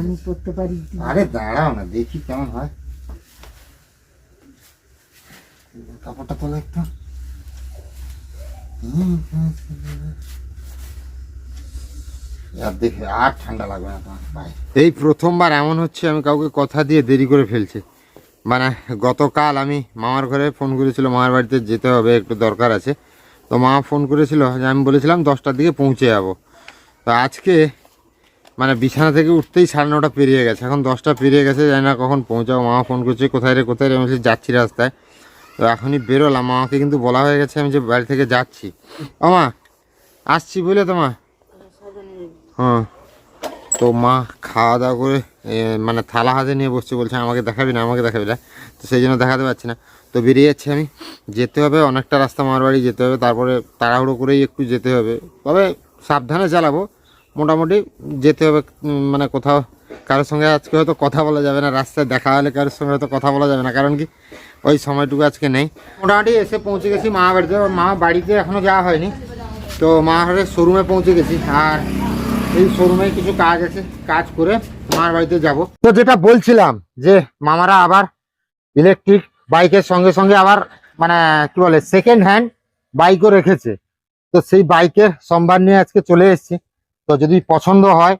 আমি করতে পারি আরে দাঁড়াও না দেখি কেমন হয়। কাপড়টা তোলো একটু। আর ঠান্ডা লাগবে না তোমার এই প্রথমবার এমন হচ্ছে আমি কাউকে কথা দিয়ে দেরি করে ফেলছি। মানে গতকাল আমি মামার ঘরে ফোন করেছিল মামার বাড়িতে যেতে হবে একটু দরকার আছে। তো মা ফোন করেছিল যে আমি বলেছিলাম দশটার দিকে পৌঁছে যাব। তো আজকে মানে বিছানা থেকে উঠতেই সাড়ে নটা পেরিয়ে গেছে। এখন দশটা পেরিয়ে গেছে জানি না কখন পৌঁছাবো। মামা ফোন করছে কোথায় রে কোথায় রে? আমি বলছি, যাচ্ছি রাস্তায়। তো এখনই বেরোলাম। মামাকে কিন্তু বলা হয়ে গেছে আমি যে বাড়ি থেকে যাচ্ছি। আমা আসছি বলে তো মা? হ্যাঁ। তো মা খাওয়া দাওয়া করে মানে থালা হাতে নিয়ে বসছে বলছে আমাকে দেখাবি না আমাকে দেখাবি না। তো সেই জন্য দেখাতে পারছি না। তো বেরিয়ে যাচ্ছি আমি। যেতে হবে অনেকটা রাস্তা মামার বাড়ি যেতে হবে। তারপরে তাড়াহুড়ো করেই একটু যেতে হবে। তবে সাবধানে চালাবো। মোটামুটি যেতে হবে মানে কোথাও। কারোর সঙ্গে আজকে হয়তো কথা বলা যাবে না, রাস্তায় দেখা হলে কারোর সঙ্গে হয়তো কথা বলা যাবে না, কারণ কি ওই সময়টুকু আজকে নেই। মোটামুটি এসে পৌঁছে গেছি মা বাড়িতে মা বাড়িতে এখনও যাওয়া হয়নি। তো মা হাটের শোরুমে পৌঁছে গেছি, আর এই শোরুমে কিছু কাজ আছে, কাজ করে মার বাড়িতে যাব। তো যেটা বলছিলাম যে মামারা আবার ইলেকট্রিক বাইকের সঙ্গে সঙ্গে আবার মানে কি বলে সেকেন্ড হ্যান্ড বাইকও রেখেছে। তো সেই বাইকের সম্ভার নিয়ে আজকে চলে এসেছি। তো যদি পছন্দ হয়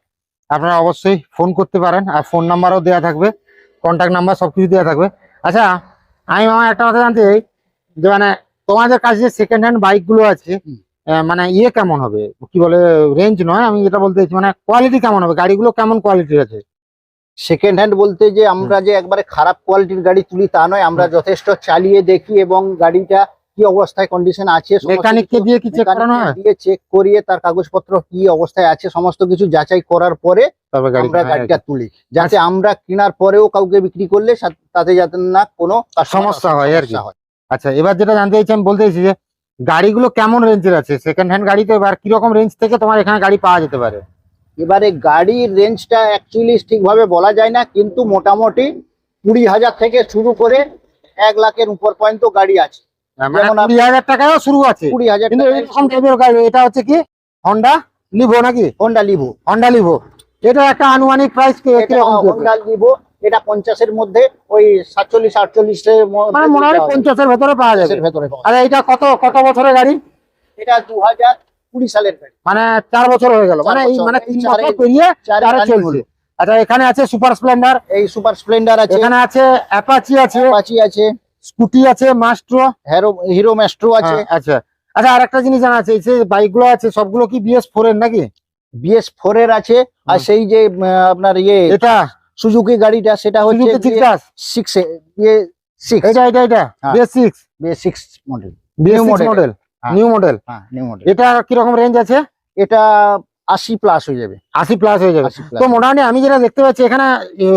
আপনারা অবশ্যই ফোন করতে পারেন আর ফোন নাম্বারও দেওয়া থাকবে কন্ট্যাক্ট নাম্বার সব কিছু দেওয়া থাকবে। আচ্ছা আমি মামা একটা কথা জানতে চাই যে মানে তোমাদের কাছে যে সেকেন্ড হ্যান্ড বাইকগুলো আছে মানে ইয়ে কেমন হবে? কি বলে রেঞ্জ নয় আমি যেটা বলতে চাইছি মানে কোয়ালিটি কেমন হবে? গাড়িগুলো কেমন কোয়ালিটির আছে? সেকেন্ড হ্যান্ড বলতে যে আমরা যে একবারে খারাপ কোয়ালিটির গাড়ি তুলি তা নয় আমরা যথেষ্ট চালিয়ে দেখি এবং গাড়িটা কি অবস্থায় কন্ডিশন আছে মেকানিককে দিয়ে কি চেক করানো হয়? দিয়ে চেক করিয়ে তার কাগজপত্র কি অবস্থায় আছে সমস্ত কিছু যাচাই করার পরে আমরা গাড়িটা তুলি। যাতে আমরা কেনার পরেও কাউকে বিক্রি করলে তাতে যাতে না কোনো সমস্যা হয় আর কি। হয়। আচ্ছা এবার যেটা জানতে চাইছি আমি বলতে চাইছি যে গাড়িগুলো কেমন রেঞ্জের আছে? সেকেন্ড হ্যান্ড গাড়িতে এবার কীরকম রেঞ্জ থেকে তোমার এখানে গাড়ি পাওয়া যেতে পারে? এবারে গাড়ির রেঞ্জটা অ্যাকচুয়ালি ঠিকভাবে বলা যায় না কিন্তু মোটামুটি কুড়ি হাজার থেকে শুরু করে এক লাখের উপর পর্যন্ত গাড়ি আছে। কুড়ি হাজার টাকাও শুরু আছে। কুড়ি হাজার কিন্তু এরকম টাইপের গাড়ি এটা হচ্ছে কি? হন্ডা লিভো নাকি? হন্ডা লিভো হন্ডা লিভো এটা একটা আনুমানিক প্রাইস হন্ডা লিভো এটা পঞ্চাশের মধ্যে ওই সাতচল্লিশ মানে মনে হয় পঞ্চাশের ভেতরে পাওয়া যাবে। ভেতরে আর এটা কত কত বছরের গাড়ি? এটা দু হাজার কুড়ি সালের গাড়ি। মানে চার বছর হয়ে গেল। মানে এই মানে তিন বছর পেরিয়ে চারে চলছে। আচ্ছা এখানে আছে সুপার স্প্লেন্ডার এই সুপার স্প্লেন্ডার আছে। এখানে আছে অ্যাপাচি আছে। অ্যাপাচি আছে। স্কুটি আছে মাস্ট্রো হিরো হিরো ম্যাস্ট্রো আছে। আচ্ছা। আচ্ছা আর একটা জিনিস জানা আছে এই যে বাইকগুলো আছে সবগুলো কি বিএস ফোর এর নাকি? বিএস ফোর এর আছে আর সেই যে আপনার ইয়ে এটা? সুজুকি গাড়িটা সেটা হচ্ছে সিক্স ইয়ে সিক্স এটা এটা এটা? হ্যাঁ। BS six six model BS six model হ্যাঁ। নিউ মডেল হ্যাঁ নিউ মডেল এটা কীরকম রেঞ্জ আছে? এটা আশি প্লাস হয়ে যাবে। আশি প্লাস হয়ে যাবে। তো মোটামুটি আমি যেটা দেখতে পাচ্ছি এখানে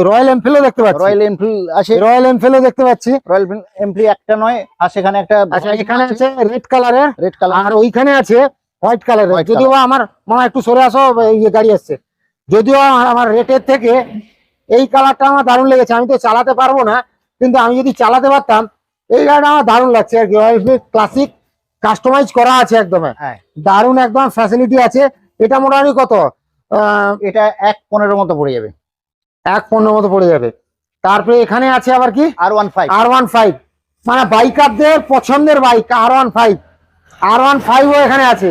রয়্যাল এনফিল্ডও দেখতে পাচ্ছি। রয়্যাল এনফিল্ড আছে। রয়্যাল এনফিল্ডও দেখতে পাচ্ছি। রয়্যাল এনফিল্ড একটা নয় আর সেখানে একটা আচ্ছা এখানে আছে রেড কালারের রেড কালার আর ওইখানে আছে হোয়াইট কালারের যদিও আমার মামা একটু সরে আসো ইয়ে গাড়ি আসছে। যদিও আমার- আমার রেটের থেকে এই কালারটা আমার দারুণ লেগেছে। আমি তো চালাতে পারব না কিন্তু আমি যদি চালাতে পারতাম এই গাড়িটা আমার দারুণ লাগছে। আর কি রয়্যাল ক্লাসিক কাস্টমাইজ করা আছে একদম। হ্যাঁ। দারুণ একদম ফ্যাসিলিটি আছে। এটা মোটামুটি কত? এটা এক পনেরো মতো পড়ে যাবে। এক পনেরো মতো পড়ে যাবে। তারপরে এখানে আছে আবার কি? R one five. R one five. মানে বাইকারদের পছন্দের bike R one five. R one ফাইভও এখানে আছে।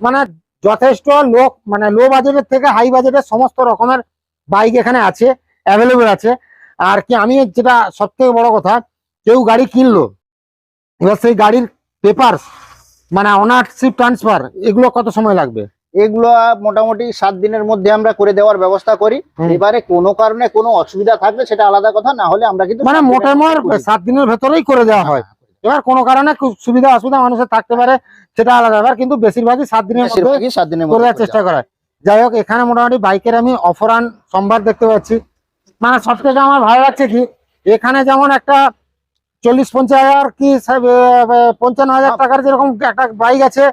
মানে যথেষ্ট লোক মানে লো বাজেটের থেকে হাই বাজেটের সমস্ত রকমের বাইক এখানে আছে অ্যাভেলেবেল আছে। আর কি আমি যেটা সব থেকে বড় কথা কেউ গাড়ি কিনলো এবার সেই গাড়ির পেপার মানে ওনারশিপ ট্রান্সফার এগুলো কত সময় লাগবে? এগুলো মোটামুটি সাত দিনের মধ্যে আমরা করে দেওয়ার ব্যবস্থা করি। এবারে কোনো কারণে কোনো অসুবিধা থাকলে সেটা আলাদা কথা না হলে আমরা কিন্তু মানে মোটামুটি সাত দিনের ভেতরেই করে দেওয়া হয়। এবার কোনো কারণে সুবিধা অসুবিধা মানুষের থাকতে পারে সেটা আলাদা। ব্যাপার কিন্তু বেশিরভাগই সাত দিনের বেশিরভাগই সাত দিনের করে দেওয়ার চেষ্টা করা যাই হোক এখানে মোটামুটি বাইকের আমি অফরান সম্ভার দেখতে পাচ্ছি। মানে সব থেকে আমার ভালো লাগছে কি এখানে যেমন একটা চল্লিশ পঞ্চাশ হাজার কি পঞ্চান্ন হাজার টাকার যেরকম একটা বাইক আছে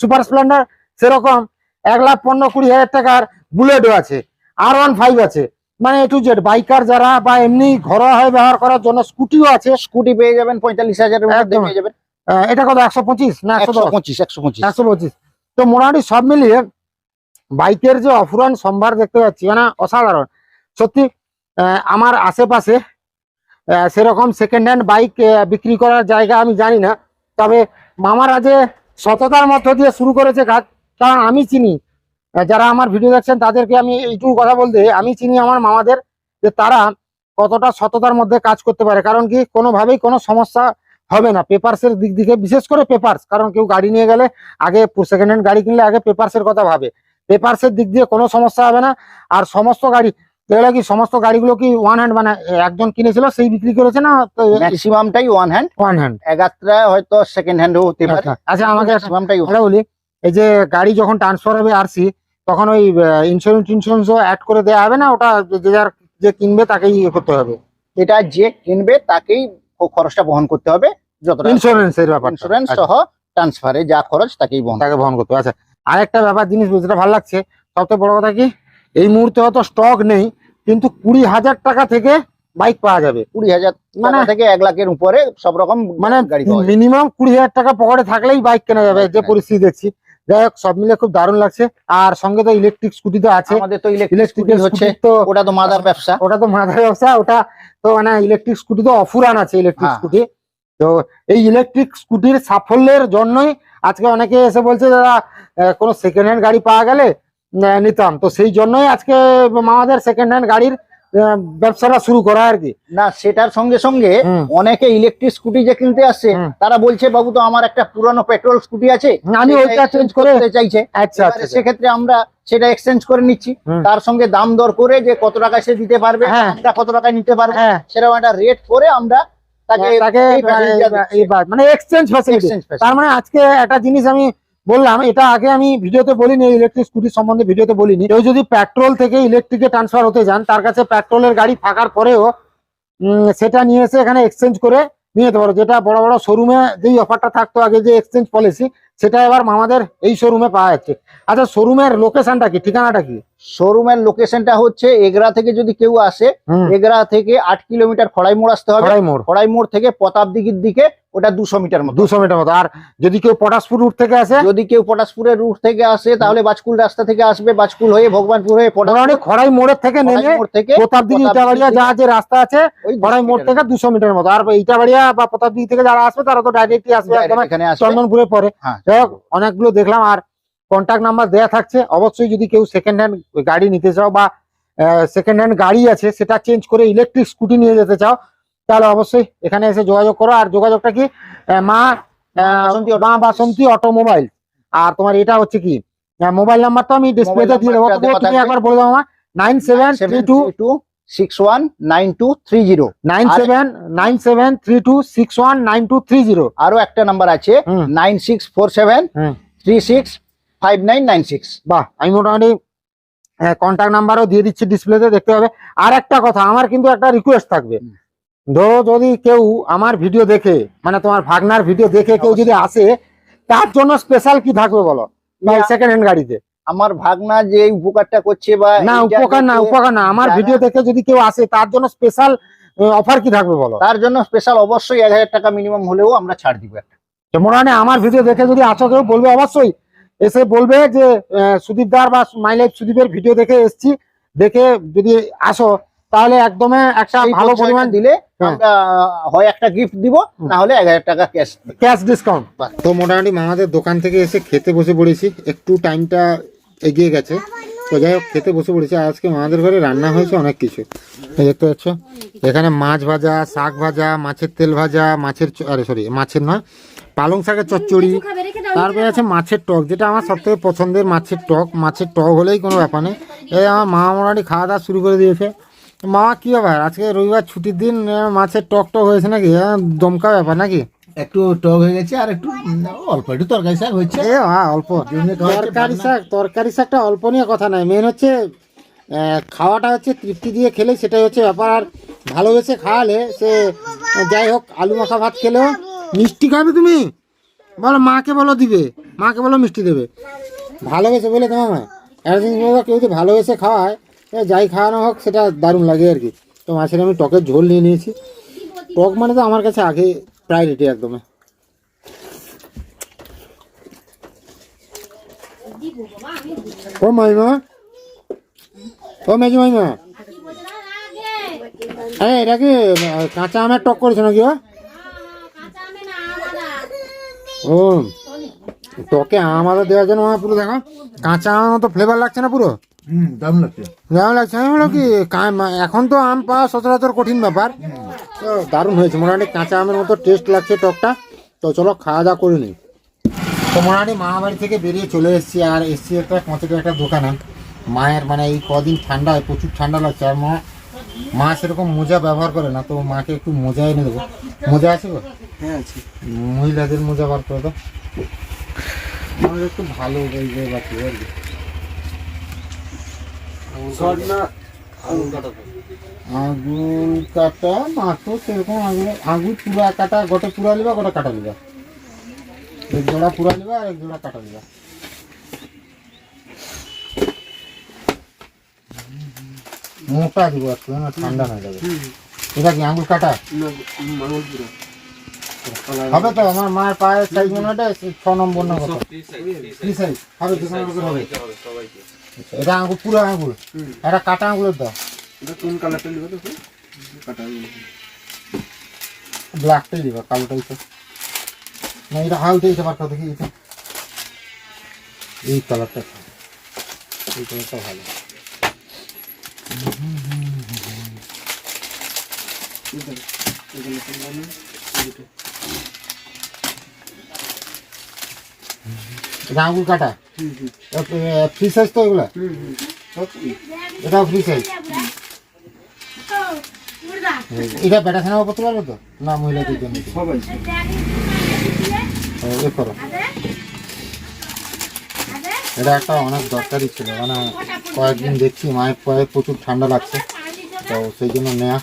সুপার স্প্লেন্ডার সেরকম। এক লাখ পনেরো কুড়ি হাজার টাকার বুলেটও আছে আর ওয়ান ফাইভ আছে। মানে এ টু জেড বাইকার যারা বা এমনি ঘরোয়া হয়ে ব্যবহার করার জন্য স্কুটিও আছে। স্কুটি পেয়ে যাবেন পঁয়তাল্লিশ হাজারের মধ্যে একদম। পেয়ে যাবেন। এটা কত একশো পঁচিশ না একশো পঁচিশ একশো পঁচিশ। একশো পঁচিশ। তো মোটামুটি সব মিলিয়ে বাইকের যে অফুরান সম্ভার দেখতে পাচ্ছি মানে অসাধারণ। সত্যি আমার আশেপাশে সেরকম সেকেন্ড হ্যান্ড বাইক বিক্রি করার জায়গা আমি জানি না। তবে মামারা যে সততার মধ্য দিয়ে শুরু করেছে কাজ কারণ আমি চিনি। যারা আমার ভিডিও দেখছেন তাদেরকে আমি এইটুকু কথা বলতে আমি চিনি আমার মামাদের যে তারা কতটা সততার মধ্যে কাজ করতে পারে। কারণ কি কোনোভাবেই কোনো সমস্যা হবে না। পেপারসের দিক থেকে বিশেষ করে পেপারস কারণ কেউ গাড়ি নিয়ে গেলে আগে সেকেন্ড হ্যান্ড গাড়ি কিনলে আগে পেপারসের কথা ভাবে। পেপারসের দিক দিয়ে কোনো সমস্যা হবে না। আর সমস্ত গাড়ি এগুলো কি সমস্ত গাড়িগুলো কি ওয়ান হ্যান্ড মানে একজন কিনেছিল সেই বিক্রি করেছে না ম্যাক্সিমামটাই ওয়ান হ্যান্ড ওয়ান হ্যান্ড এগাত্রা হয়তো সেকেন্ড হ্যান্ডও হতে পারে। আচ্ছা আমাকে একটা ম্যাক্সিমামটাই বলি। এই যে গাড়ি যখন ট্রান্সফার হবে আরসি তখন ওই ইন্স্যুরেন্স ইন্স্যুরেন্সও অ্যাড করে দেওয়া হবে না? ওটা যে যার যে কিনবে তাকেই ইয়ে করতে হবে? এটা যে কিনবে তাকেই খরচটা বহন করতে হবে যতটা ইন্স্যুরেন্সের ব্যাপার ইন্স্যুরেন্স সহ ট্রান্সফারে যা খরচ তাকেই বহন তাকে বহন করতে হবে। আচ্ছা আরেকটা ব্যাপার জিনিস যেটা ভালো লাগছে। সবথেকে বড় কথা কি? এই মুহূর্তে হয়তো স্টক নেই কিন্তু কুড়ি হাজার টাকা থেকে বাইক পাওয়া যাবে। কুড়ি হাজার মানে- থেকে এক লাখের উপরে সব রকম মানে গাড়ি মিনিমাম কুড়ি হাজার টাকা পকেটে থাকলেই বাইক কেনা যাবে যে পরিস্থিতি দেখছি। যাই হোক সব মিলে খুব দারুণ লাগছে। আর সঙ্গে তো ইলেকট্রিক স্কুটি তো আছে। আমাদের তো ইলেকট্রিক ইলেকট্রিক স্কুটি হচ্ছে তো ওটা তো মাদার ব্যবসা। ওটা তো মাথার ব্যবসা ওটা তো মানে ইলেকট্রিক স্কুটি তো অফুরান আছে ইলেকট্রিক হ্যাঁ। স্কুটি তো এই ইলেকট্রিক স্কুটির সাফল্যের জন্যই আজকে অনেকে এসে বলছে দাদা কোনো সেকেন্ড হ্যান্ড গাড়ি পাওয়া গেলে নিতাম। তো সেই জন্যই আজকে আমাদের সেকেন্ড হ্যান্ড গাড়ির ব্যবসাটা শুরু করা আর কি। না সেটার সঙ্গে সঙ্গে অনেকে ইলেকট্রিক স্কুটি যে কিনতে আসছে তারা বলছে বাবু তো আমার একটা পুরানো পেট্রোল স্কুটি আছে। আমি ওইটা চেঞ্জ করে করতে চাইছে। আচ্ছা আচ্ছা। সেক্ষেত্রে আমরা সেটা এক্সচেঞ্জ করে নিচ্ছি। তার সঙ্গে দাম দর করে যে কত টাকা সে দিতে পারবে হ্যাঁ। আমরা কত টাকায় নিতে পারবে হ্যাঁ। সেরকম একটা রেট করে আমরা তাকে মানে এক্সচেঞ্জ ফ্যাসিলিটি তার মানে আজকে একটা জিনিস আমি বললাম এটা আগে আমি ভিডিওতে বলিনি ইলেকট্রিক স্কুটি সম্বন্ধে ভিডিওতে বলিনি। কেউ যদি পেট্রোল থেকে ইলেকট্রিকে ট্রান্সফার হতে যান তার কাছে পেট্রোলের গাড়ি থাকার পরেও সেটা নিয়ে এসে এখানে এক্সচেঞ্জ করে নিয়ে যেতে পারো। যেটা বড় বড় শোরুমে যেই অফারটা থাকতো আগে যে এক্সচেঞ্জ পলিসি সেটা এবার আমাদের এই শোরুমে পাওয়া যাচ্ছে। আচ্ছা শোরুমের লোকেশনটা কি? ঠিকানাটা কি? শোরুমের লোকেশনটা হচ্ছে এগরা থেকে যদি কেউ আসে এগরা থেকে আট কিলোমিটার খড়াই মোড় আসতে হবে। খড়াই মোড় থেকে প্রতাপ দিঘির দিকে ওটা দুশো মিটার মতো। দুশো মিটার মতো। আর যদি কেউ পটাশপুর রুট থেকে আসে? যদি কেউ পটাশপুরের রুট থেকে আসে তাহলে বাজকুল রাস্তা থেকে আসবে বাজকুল হয়ে ভগবানপুর হয়ে পটাশপুর। খড়াই মোড়ের থেকে নেমে মোড় থেকে ইটাবাড়িয়া যা যে রাস্তা আছে ওই খড়াই মোড় থেকে দুশো মিটার মতো। আর ইটাবাড়িয়া বা প্রতাপ দিঘি থেকে যারা আসবে তারা তো ডাইরেক্টলি আসবে এখানে আসবে। চন্দনপুরে পরে হ্যাঁ। অনেকগুলো দেখলাম। আর কন্ট্যাক্ট নাম্বার দেয়া থাকছে। অবশ্যই যদি কেউ সেকেন্ড হ্যান্ড গাড়ি নিতে চাও বা সেকেন্ড হ্যান্ড গাড়ি আছে সেটা চেঞ্জ করে ইলেকট্রিক স্কুটি নিয়ে যেতে চাও তাহলে অবশ্যই এখানে এসে যোগাযোগ করো। আর যোগাযোগটা কি? মা বাসন্তী মা বাসন্তী অটোমোবাইল। আর তোমার এটা হচ্ছে কি? মোবাইল নাম্বারটা আমি ডিসপ্লেতে দিয়ে দেবো। তুমি একবার বলে দাও আমার nine seven three two two six one nine two three zero. Nine seven nine seven three two six one nine two three zero. আরও একটা নাম্বার আছে। Nine six four seven three six five nine nine six. বাহ আমি মোটামুটি contact নাম্বারও দিয়ে দিচ্ছি ডিসপ্লেতে দেখতে হবে। আর একটা কথা আমার কিন্তু একটা রিকোয়েস্ট থাকবে। ধরো যদি কেউ আমার ভিডিও দেখে মানে তোমার ভাগনার ভিডিও দেখে কেউ যদি আসে তার জন্য স্পেশাল কি থাকবে বলো। সেকেন্ড হ্যান্ড গাড়িতে। আমার ভাগনা যে উপকারটা করছে বা না উপকার না উপকার না আমার ভিডিও দেখে যদি কেউ আসে তার জন্য স্পেশাল অফার কি থাকবে বলো? তার জন্য স্পেশাল অবশ্যই এক হাজার টাকা মিনিমাম হলেও আমরা ছাড় দিব একটা। তো মোটামুটি আমার ভিডিও দেখে যদি আসো কেউ বলবে অবশ্যই। এসে বলবে যে সুদীপদার বা মাই লাইফ সুদীপের ভিডিও দেখে এসছি। দেখে যদি আসো তাহলে একদমই একটা ভালো পরিমাণ দিলে হ্যাঁ। হয় একটা গিফট দিব হুম। না হলে এক হাজার টাকা ক্যাশ ক্যাশ ডিসকাউন্ট তো মোটামুটি মামাদের দোকান থেকে এসে খেতে বসে পড়েছি একটু টাইমটা এগিয়ে গেছে। তো যাই হোক খেতে বসে পড়েছি। আজকে মামাদের ঘরে রান্না হয়েছে অনেক কিছু। দেখতে পাচ্ছ এখানে মাছ ভাজা শাক ভাজা মাছের তেল ভাজা মাছের চ- আরে সরি মাছের নয় পালং শাকের চচ্চড়ি তারপরে আছে মাছের টক যেটা আমার সব থেকে পছন্দের মাছের টক। মাছের টক হলেই কোনো ব্যাপার নেই। এই আমার মা মোটামুটি খাওয়া দাওয়া শুরু করে দিয়েছে। মা কি ব্যাপার? আজকে রবিবার ছুটির দিন মাছের টক টক হয়েছে নাকি? দমকা ব্যাপার নাকি? একটু টক হয়ে গেছে আর একটু অল্প একটু তরকারি শাক হচ্ছে এ হ্যাঁ অল্প। তরকারি শাক তরকারি শাকটা অল্প নিয়ে কথা নাই। মেন হচ্ছে খাওয়াটা হচ্ছে তৃপ্তি দিয়ে খেলে সেটাই হচ্ছে ব্যাপার। আর ভালোবেসে খাওয়ালে সে যাই হোক আলু মাখা ভাত খেলেও মিষ্টি খাবে তুমি? বলো মাকে বলো দিবে। মাকে বলো মিষ্টি দেবে। ভালোবেসে বলে তোমার মা একটা জিনিস বলো কেউ যদি ভালোবেসে খাওয়ায় যাই খাওয়ানো হোক সেটা দারুণ লাগে আর কি। তো মাছের আমি টকের ঝোল নিয়ে নিয়েছি। টক মানে তো আমার কাছে আগে প্রায়োরিটি একদমই ও মাইমা। ও মেজু মাইমা। হ্যাঁ এটা কি আহ, কাঁচা আমের টক করেছ নাকি ও? ও টকে আম আদা দেওয়ার জন্য আমার পুরো দেখো কাঁচা আম তো ফ্লেভার লাগছে না পুরো? লাগছে। আমি বলো কি এখন তো আম পাওয়া সচরাচর কঠিন ব্যাপার। তো দারুণ হয়েছে। মোটামুটি কাঁচা আমের মতো টেস্ট লাগছে টকটা। তো চলো খাওয়া দাওয়া করে নিই। তো মোটামুটি মা বাড়ি থেকে বেরিয়ে চলে এসেছি আর এসছি একটা পঁচাত্তর একটা দোকানে। মায়ের মানে এই কদিন ঠান্ডা হয় প্রচুর ঠান্ডা লাগছে। আর মা মা সেরকম মোজা ব্যবহার করে না তো মাকে একটু মোজা এনে দেবো। মোজা আছে গো? হ্যাঁ আছে। মহিলাদের মোজা বার করে দাও। একটু ভালো এই যে বাকি আর কি আগুন কাটা মাত্র সেরকম আগুন আগুন পুরা কাটা গোটে পুরা লিবা গোটে কাটা লিবা এক জোড়া পুরা লিবা আর এক জোড়া কাটা লিবা মোটা দিব একটু না ঠান্ডা না যাবে। এটা কি আঙুল কাটা? হবে তো আমার মায়ের পায়ের সাইজ মনে হয় ছ নম্বর না কত? হবে হবে। এটা আঙুল পুরো আঙুল এটা কাটা আঙুলের দাও ব্ল্যাকটাই দিবা কালোটাই তো। না এটা এটা বার করে দেখি। এটা এই কালারটা এই কালারটা ভালো। এটা আঙুল কাটা? ফ্রি সাইজ তো এগুলা? এটাও ফ্রি সাইজ এটা বেটা ছানাও করতে পারবে তো? না মহিলাদের জন্য এ করো। এটা একটা অনেক দরকারি ছিল মানে কয়েকদিন দেখছি মায়ের পায়ে প্রচুর ঠান্ডা লাগছে। তো সেই জন্য নেয়া।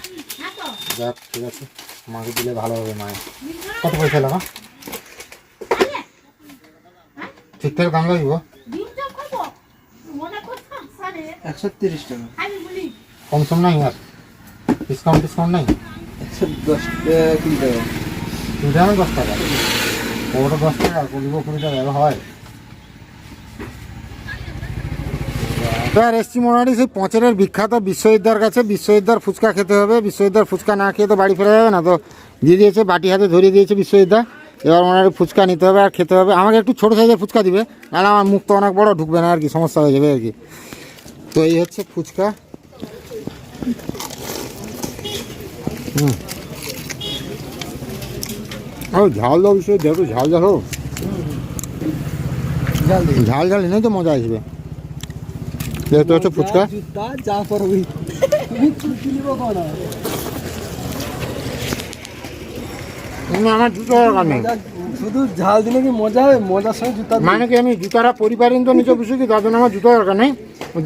যাক ঠিক আছে। মাকে দিলে ভালো হবে মায়ের। কত পয়সা লাগা ঠিকঠাক দাম লাগবে। একশো তিরিশ টাকা। কম সম নাই আর ডিসকাউন্ট ডিসকাউন্ট নাই? একশো দশ কুড়ি টাকা দুইটা না দশ টাকা ওটা দশ টাকা কুড়ি কুড়ি টাকা হয়। এবার এসছি মোটামুটি সেই পঁচের বিখ্যাত বিশ্ববিদ্যার কাছে। বিশ্ববিদ্যার ফুচকা খেতে হবে বিশ্ববিদ্যার ফুচকা না খেয়ে তো বাড়ি ফেরা যাবে না তো। দিয়ে দিয়েছে বাটি হাতে ধরিয়ে দিয়েছে বিশ্ববিদ্যা এবার মোটামুটি ফুচকা নিতে হবে আর খেতে হবে। আমাকে একটু ছোটো সাইজের ফুচকা দিবে নাহলে আমার মুখ তো অনেক বড় ঢুকবে না আর কি সমস্যা হয়ে যাবে আর কি। তো এই হচ্ছে ফুচকা। হুম। ঝাল দাও বিষয় দেখো ঝাল দেখো ঝাল ঝাল নেই তো মজা আসবে। দেখতে হচ্ছে ফুচকা যা করবি না, আমার জুতো দরকার নেই শুধু ঝাল দিলে কি মজা হবে? মজার সঙ্গে জুতা মানে কি আমি জুতারা পরিবারিন তো নিচে বসে কি তার জন্য আমার জুতো দরকার নেই?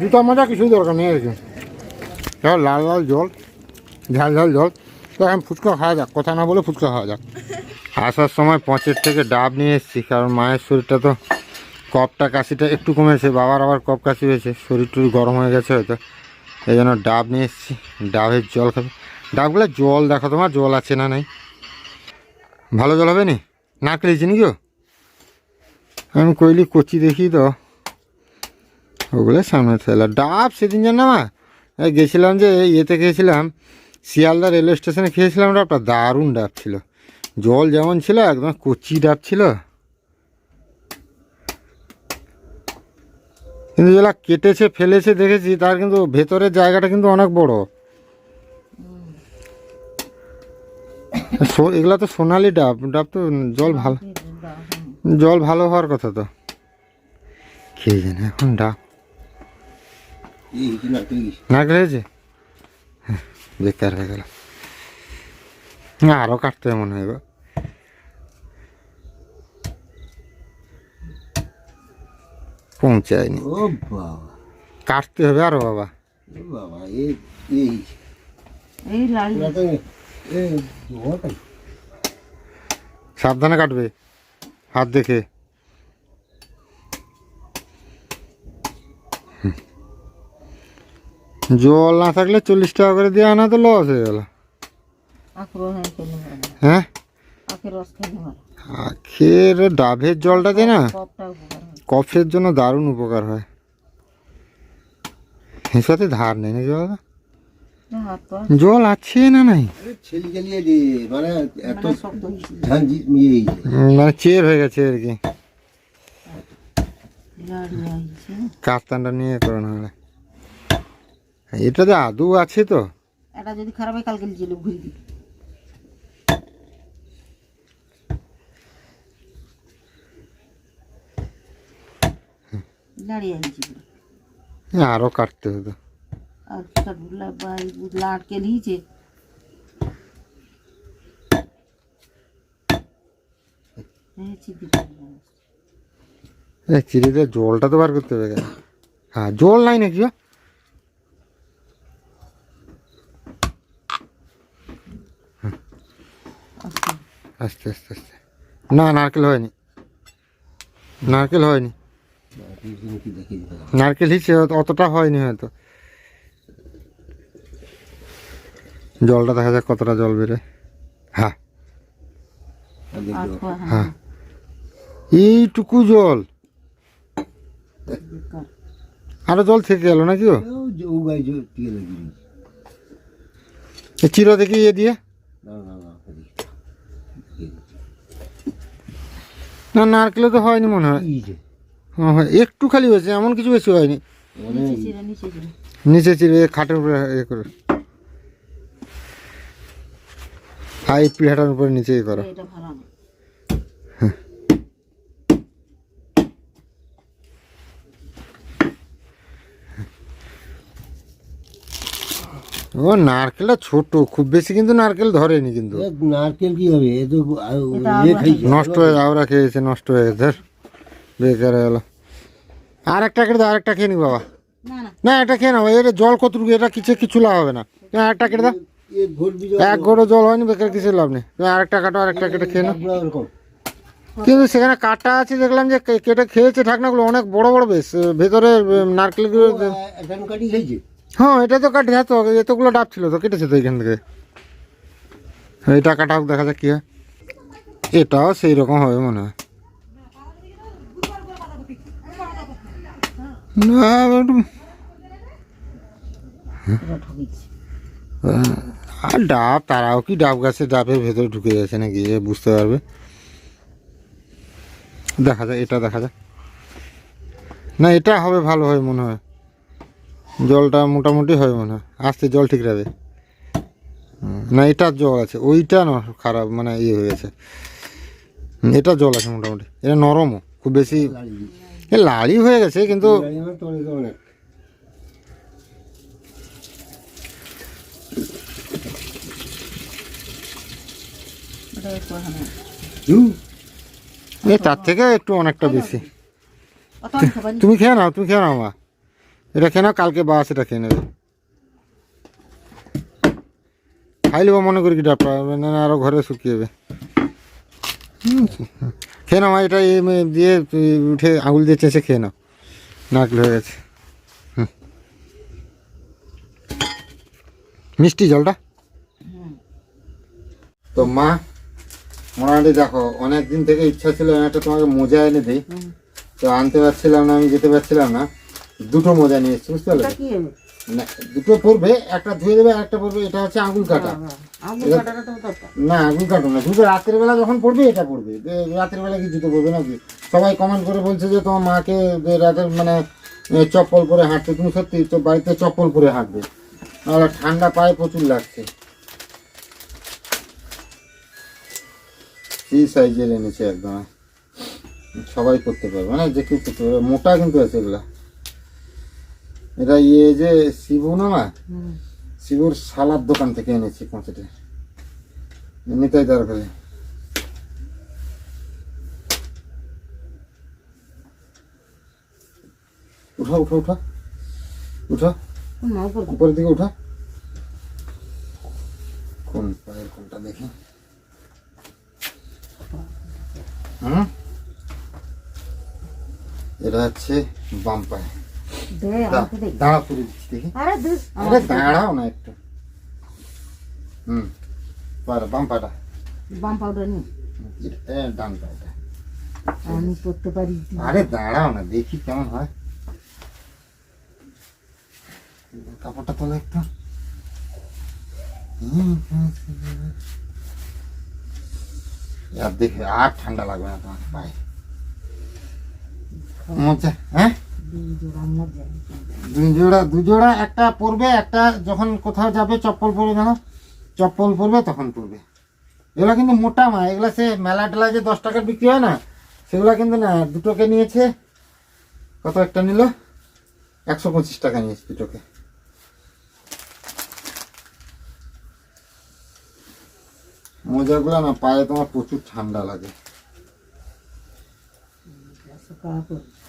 জুতা মজা কিছুই দরকার নেই আর কি লাল লাল জল ঝাল ঝাল জল। তো এখন ফুচকা খাওয়া যাক কথা না বলে ফুচকা খাওয়া যাক। আসার সময় পঁচের থেকে ডাব নিয়ে এসেছি কারণ মায়ের শরীরটা তো কপটা কাশিটা একটু কমেছে বাবার আবার কপ কাশি হয়েছে শরীর টরীর গরম হয়ে গেছে হয়তো। এই জন্য ডাব নিয়ে এসেছি ডাবের জল খাবে। ডাবগুলো জল দেখো তোমার জল আছে না নাই? ভালো জল হবে নি? না খেয়েছি নাকি? আমি কইলি কচি দেখি তো। ওগুলো সামনে ফেলা। ডাব সেদিন জান না গেছিলাম যে ইয়েতে খেয়েছিলাম, শিয়ালদা রেলওয়ে স্টেশনে খেয়েছিলাম ডাবটা। দারুণ ডাব ছিল। জল যেমন ছিল, একদম কচি ডাব ছিল। কিন্তু যেটা কেটেছে, ফেলেছে, দেখেছি, তার কিন্তু ভেতরের জায়গাটা কিন্তু অনেক বড় সো- এগুলা তো সোনালি ডাব ডাব তো জল ভালো জল ভালো হওয়ার কথা তো। খেয়ে জানে এখন ডাব। না খেয়েছে হ্যাঁ, বেকার হয়ে গেল না আরও কাটতে হবে মনে হয় গো। পৌঁছায়নি। ও বাবা। কাটতে হবে আরও বাবা। বাবা এই এই। সাবধানে কাটবে হাত দেখে। জল না থাকলে চল্লিশ টাকা করে দিয়ে আনা তো লস হয়ে গেল। হ্যাঁ হ্যাঁ? আখের ডাভের জলটা দেয় না। কফের জন্য দারুণ উপকার হয়। হিসাবে ধার নেই নাকি বাবা? জল আছে না নাই? মানে এত মানে মানে চের হয়ে গেছে আর কি। কাস্তানটা নিয়ে করো না হলে এটাতে আদৌ আছে তো। এটা যদি খারাপ হয় কালকে লোক ঘুরে। এ, আরও কাটতে হতো আর কাটবুলা বাই লাট के नीचे এই চিপি এ, চিড়িতে জলটা তো বার করতে হবে কেন? হ্যাঁ জল নাই নাকি গো? আস্তে আস্তে আস্তে না নারকেল হয়নি নারকেল হয়নি কি দেখি নারকেল হিসে অতটা হয়নি হয়তো জলটা দেখা যাক কতটা জল বেরোয়। হ্যাঁ। হ্যাঁ। এইটুকু জল। আরও জল থেকে গেল নাকি চিরো দেখি ইয়ে দিয়ে। না নারকেলে তো হয়নি মনে হয়। হ্যাঁ, হয়। একটু খালি হয়েছে এমন কিছু বেশি হয়নি। নিচে চিড়ে খাটের উপরে ইয়ে করে। হাই পিঠাটার উপরে নিচে করো। ও নারকেলটা ছোট খুব বেশি কিন্তু নারকেল ধরেনি কিন্তু। নারকেল কি হবে? এ তো নষ্ট হয়ে আওরা খেয়েছে নষ্ট হয়ে গেছে। ধর। বেকার হয়ে গেল। আর একটা কেটে দাও আরেকটা খেয়ে নি বাবা। না না। না এটা খেয়ে নাও এটা জল কতটুকু এটা কিছু কিছু লাভ হবে না। আরেকটা কেটে দাও। এক গোড়ো জল হয়নি বেকার কিছু লাভ নেই। আরেকটা কাটো আরেকটা কেটে খেয়ে নাও। কিন্তু সেখানে কাটা আছে দেখলাম যে কেটে খেয়েছে ঢাকনাগুলো অনেক বড় বড় বেশ। ভেতরে নারকেলগুলো হ্যাঁ এটা তো কাটে তো এতগুলো ডাব ছিল তো কেটেছে তো এখান থেকে। এটা কাটা হোক দেখা যাক কি হয়। এটাও সেই রকম হবে মনে হয়। না একটু আর ডাব, তারাও কি ডাব গাছে ডাবের ভেতরে ঢুকে যাচ্ছে নাকি বুঝতে পারবে। দেখা যাক, এটা দেখা যাক। না, এটা হবে ভালো হয় মনে হয়। জলটা মোটামুটি হয় মনে হয়। আস্তে জল ঠিক রাখবে। না এটার জল আছে। ওইটা না, খারাপ মানে ইয়ে হয়ে গেছে। এটা জল আছে মোটামুটি। এটা নরমও, খুব বেশি এ লাড়ি হয়ে গেছে, কিন্তু এটা একটু হবে না হুম এ তার থেকে একটু অনেকটা বেশি। তুমি খেয়ে নাও তুমি খেয়ে নাও মা। এটা খেয়ে নাও কালকে বা সেটা খেয়ে নেবে। খাই নেব মনে করি কি ডাবটা না না আরও ঘরে শুকিয়ে যাবে খেয়ে নাও মা এটা দিয়ে উঠে আঙুল দিয়ে চেঁচে খেয়ে নাও। নারকেল হয়ে গেছে। মিষ্টি জলটা? তো মা মোটামুটি দেখো অনেক দিন থেকে ইচ্ছা ছিল একটা তোমাকে মোজা এনে দিই। তো আনতে পারছিলাম না আমি যেতে পারছিলাম না। দুটো মোজা নিয়ে এসেছি বুঝতে পারলে? না দুটো পড়বে একটা ধুয়ে দেবে একটা পড়বে এটা হচ্ছে আঙুল কাটা। না আঙুল কাটো না দুটো রাতের বেলা যখন পড়বে এটা পড়বে রাতের বেলা কি জুতো পড়বে নাকি? সবাই কমেন্ট করে বলছে যে তোমার মাকে যে রাতের মানে চপ্পল পরে হাঁটতে তুমি সত্যি তো বাড়িতে চপ্পল পরে হাঁটবে। নাহলে ঠান্ডা পায়ে প্রচুর লাগছে। কি সাইজের এনেছে একদম। সবাই করতে পারবে মানে যে কেউ করতে পারবে। মোটা কিন্তু আছে এগুলা। এটা ইয়ে যে শিবু না হুম। শিবুর সালাদ দোকান থেকে এনেছি কোঁচেটে এমনিতেই দরকার উঠা উঠা উঠা। উঠা। উপরের দিকে উঠা। কোন পায়ের কোনটা দেখি হুম এটা হচ্ছে বাম পায়ে। দাঁড়া তুলে দিচ্ছি দেখি। আরে দাঁড়াও না একটু। হুম পাড়া বাম পাটা। বাম পাউডার নি। এ, ডান পাটা। আমি করতে পারি আরে দাঁড়াও না দেখি কেমন হয়। কাপড়টা তোলো একটু। আর দেখে আর ঠান্ডা লাগবে না তোমার পায়ে। মোজা হ্যাঁ? দুই জোড়া জোড়া, একটা পরবে একটা যখন কোথাও যাবে, চপ্পল পরবে না চপ্পল পরবে তখন পরবে এগুলো কিন্তু মোটা মা, এগুলো সে মেলা টেলা যে দশ টাকার বিক্রি হয় না, সেগুলো কিন্তু না, দুটোকে নিয়েছে, কত একটা নিল? একশো পঁচিশ টাকা নিয়েছে দুটোকে। মোজাগুলো না, পায়ে তোমার প্রচুর ঠান্ডা লাগে।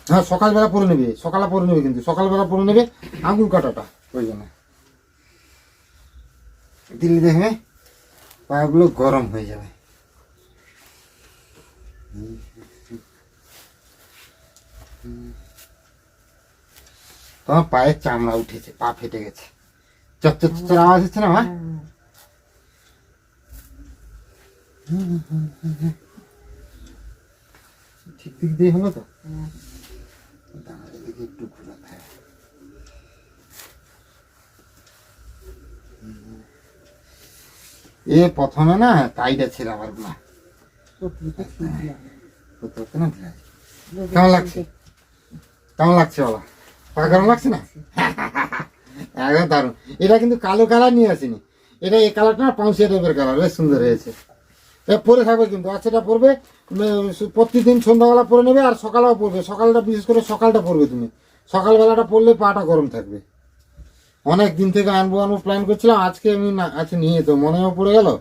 হ্যাঁ সকালবেলা পরে নেবে, সকালে পরে নেবে কিন্তু, সকালবেলা পরে নেবে আঙুল কাটাটা, ওই জন্য। দিল্লি দেখবে পাগুলো গরম হয়ে যাবে। তোমার পায়ের চামড়া উঠেছে, পা ফেটে গেছে। চচ্চর চচ্চর আওয়াজ হচ্ছে না ঠিক দিক দিয়ে হলো তো? এদিকে এ প্রথমে না টাইট ছিল আবার ঢিলা। কেমন লাগছে? কেমন লাগছে বলো পা কেমন লাগছে না? একদম দারুণ। এটা কিন্তু কালো কালার নিয়ে আসেনি। এটা এই কালারটা না পাউসিয়া টাইপের কালার, বেশ সুন্দর হয়েছে। এটা পরে থাকবে কিন্তু আচ্ছা এটা পরবে প্রতিদিন সন্ধ্যাবেলা পরে নেবে আর সকালেও পরবে। সকালটা, বিশেষ করে সকালটা পরবে তুমি। সকালবেলাটা পড়লে পাটা গরম থাকবে। অনেক দিন থেকে আনব আনব প্ল্যান করছিলাম, আজকে আমি না আজকে নিয়ে তো মনেও পড়ে গেল।